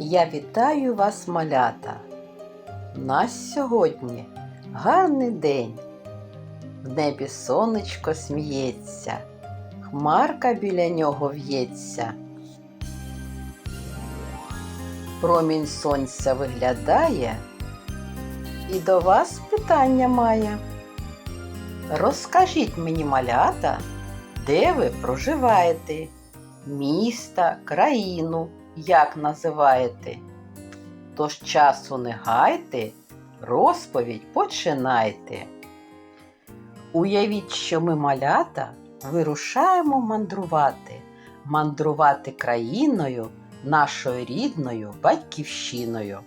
Я вітаю вас, малята. Нас сьогодні гарний день. В небі сонечко сміється, хмарка біля нього в'ється. Промінь сонця виглядає і до вас питання має. Розкажіть мені, малята, де ви проживаєте? Міста, країну, як називаєте? Тож часу не гайте, розповідь починайте. Уявіть, що ми малята вирушаємо мандрувати, мандрувати країною, нашою рідною батьківщиною.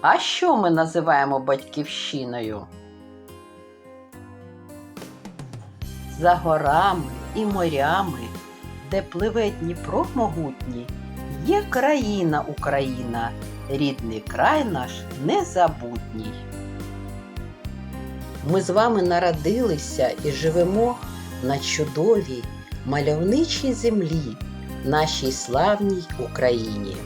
А що ми називаємо батьківщиною? За горами і морями, де пливе Дніпро могутній, є країна Україна, рідний край наш незабутній. Ми з вами народилися і живемо на чудовій мальовничій землі, нашій славній Україні.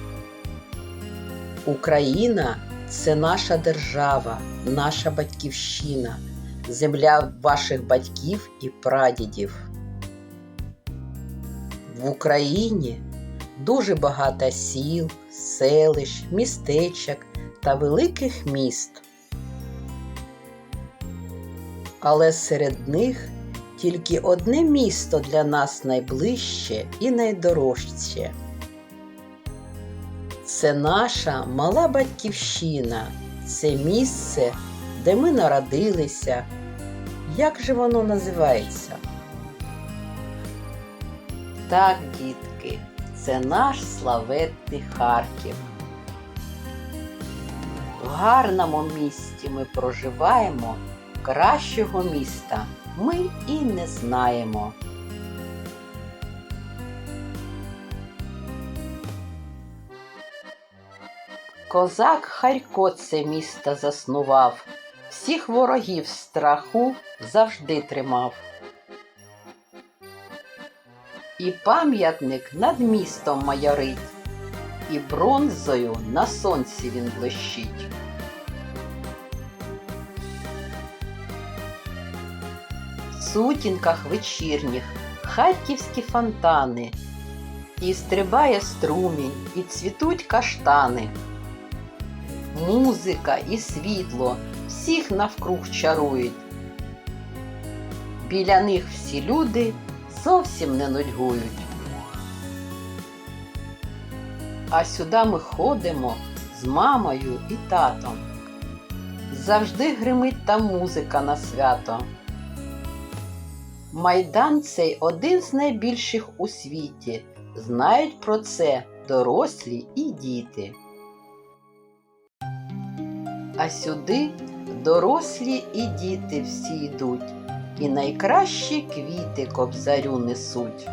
Україна це наша держава, наша батьківщина, земля ваших батьків і прадідів. В Україні дуже багато сіл, селищ, містечок та великих міст. Але серед них тільки одне місто для нас найближче і найдорожче. Це наша мала батьківщина, це місце, де ми народилися. Як же воно називається? Так, дітки, це наш славетний Харків. В гарному місті ми проживаємо, кращого міста ми і не знаємо. Козак Харько це місто заснував, всіх ворогів страху завжди тримав. І пам'ятник над містом майорить, і бронзою на сонці він блищить. В сутінках вечірніх харківські фонтани, і стрибає струмінь, і цвітуть каштани. Музика і світло всіх навкруг чарують. Біля них всі люди зовсім не нудьгують. А сюди ми ходимо з мамою і татом. Завжди гримить та музика на свято. Майдан цей один з найбільших у світі. Знають про це дорослі і діти. А сюди дорослі і діти всі йдуть, і найкращі квіти кобзарю несуть.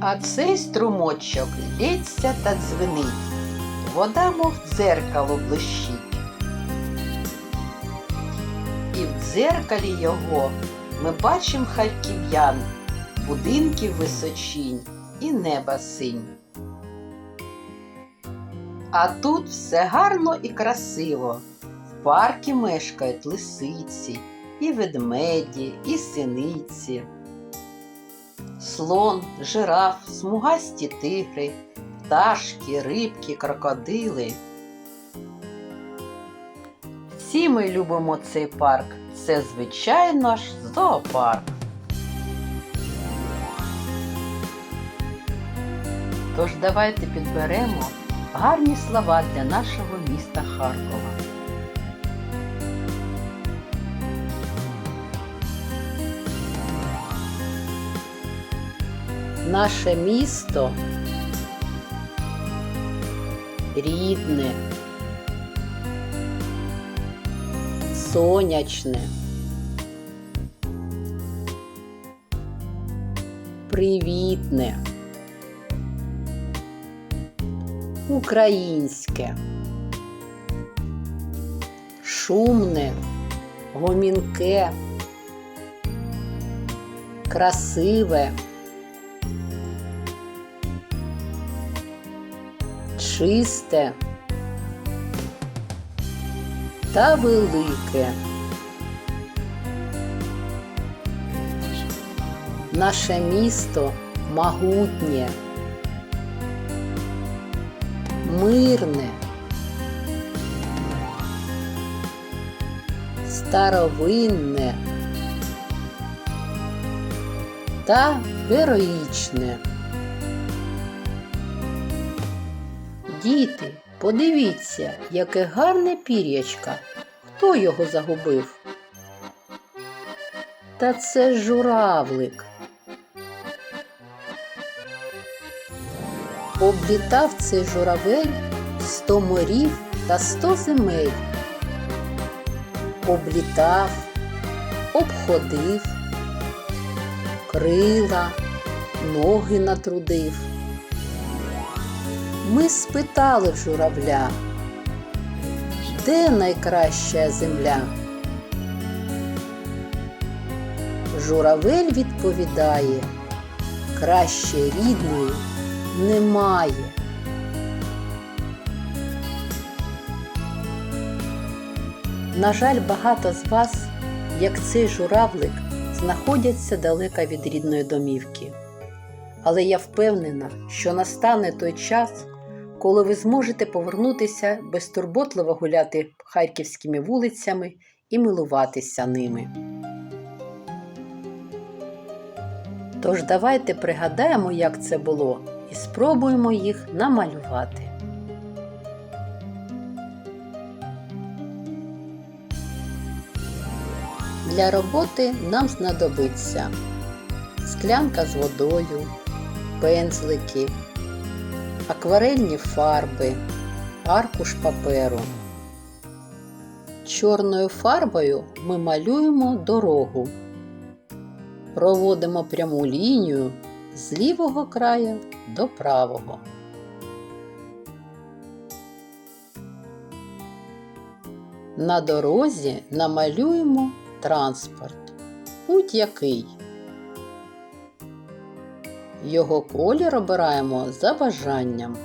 А цей струмочок лється та дзвенить, вода, мов дзеркало блищить. І в дзеркалі його ми бачимо харків'ян, будинків височінь і неба синь. А тут все гарно і красиво. Паркі мешкають лисиці, і ведмеді, і синиці. Слон, жираф, смугасті тигри, пташки, рибки, крокодили. Всі ми любимо цей парк. Це, звичайно ж, зоопарк. Тож давайте підберемо гарні слова для нашого міста Харкова. Наше місто рідне, сонячне, привітне. українське, шумне, гомінке, красиве, чисте та велике. Наше місто могутнє, мирне, старовинне та героїчне. Діти, подивіться, яке гарне пір'ячка. Хто його загубив? Та це журавлик. Облітав цей журавель сто морів та сто земель. Облітав, обходив, крила, ноги натрудив. Ми спитали журавля, де найкраща земля? Журавель відповідає, краще рідної немає. На жаль, багато з вас, як цей журавлик, знаходяться далеко від рідної домівки. Але я впевнена, що настане той час, коли ви зможете повернутися безтурботливо гуляти харківськими вулицями і милуватися ними. Тож давайте пригадаємо, як це було, і спробуємо їх намалювати. Для роботи нам знадобиться склянка з водою, пензлики, акварельні фарби, аркуш паперу. Чорною фарбою ми малюємо дорогу. Проводимо пряму лінію з лівого краю до правого. На дорозі намалюємо транспорт. Будь-який. Його колір обираємо за бажанням.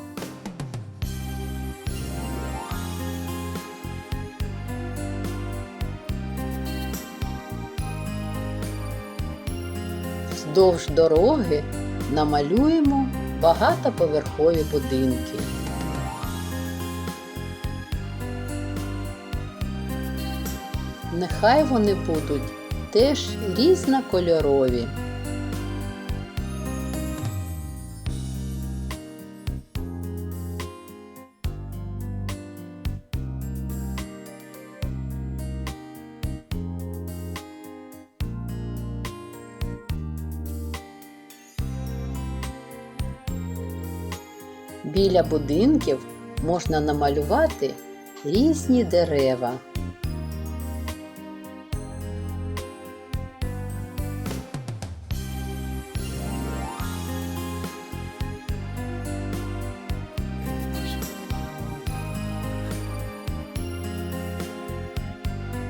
Вздовж дороги намалюємо багатоповерхові будинки. Нехай вони будуть теж різнокольорові. Біля будинків можна намалювати різні дерева.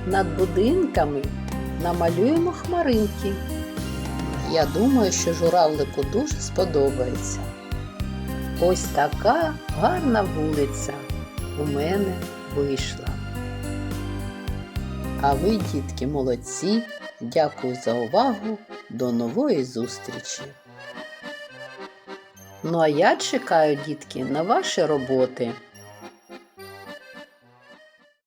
Над будинками намалюємо хмаринки. Я думаю, що журавлику дуже сподобається. Ось така гарна вулиця у мене вийшла. А ви, дітки, молодці. Дякую за увагу. До нової зустрічі. Ну а я чекаю, дітки, на ваші роботи.